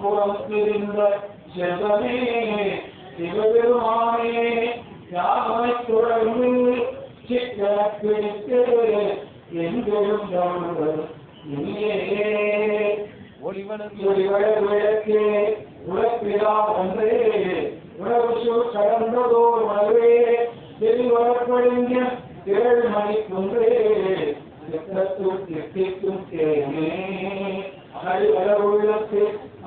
புறம் திரிந்த செல்வமே சிவபெருமானே யாமை தொடர்ந்து சிக்க பிடித்து எங்கெழும் தமிழர் ஒளிவனது ஒளிவளர் விளக்கே ஒன்றே உணவு சூழ் கடந்ததோர் உணவே தெளிவரப்படிங்க ஏழு மணிக்குன்றே சித்தத்தும் திட்டிக்கும் தேனே அறிவர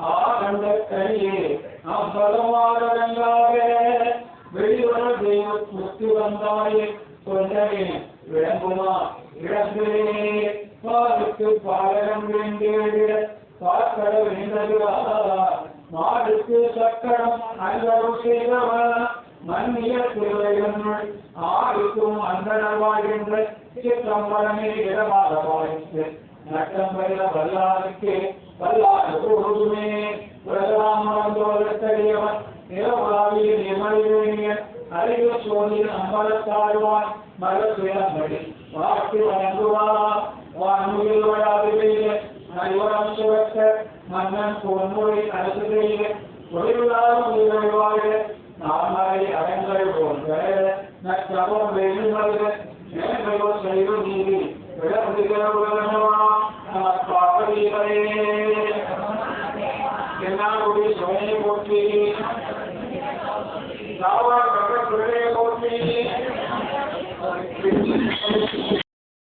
உள்ளத்து ஆகண்ட கனியே அம்பலமாரங்காக வெளிவர தெய்வ முத்து வந்தாயே சொன்னே விளங்குமா? இழந்தே பாலுக்கு பாலகம் வேண்டிய பார்க்கட வேண்டதுவா மாடுக்கு சக்கரம் அல்லவு செய்தவன் மன்னிய திருவையன் ஆடுக்கும் அந்தனவாகின்ற சிற்றம்பலமே இடமாக வாழ்த்து நட்டம் வல்ல வல்லாருக்கு வல்லாறு பொழுதுமே உலகலாம் மறந்தோதற்கரியவன் நிலவுலாவிய நிமலிவேணியன் அறிவு சோழியில் அம்பலத்தாழ்வான் மரசுயம்படி வாக்கு வழங்குவார் வான்முகில் வழாது பெய்ய சுரக்க மன்னன் பொன்முறை அரசு செய்ய தொழிலாளர் നാലായി അരങ്ങളെ കൊണ്ട് നക്ഷത്രം വേലുന്നത് ജനങ്ങളോ ശൈവ നീതി എല്ലാവരുടെയും സ്വയം പോറ്റി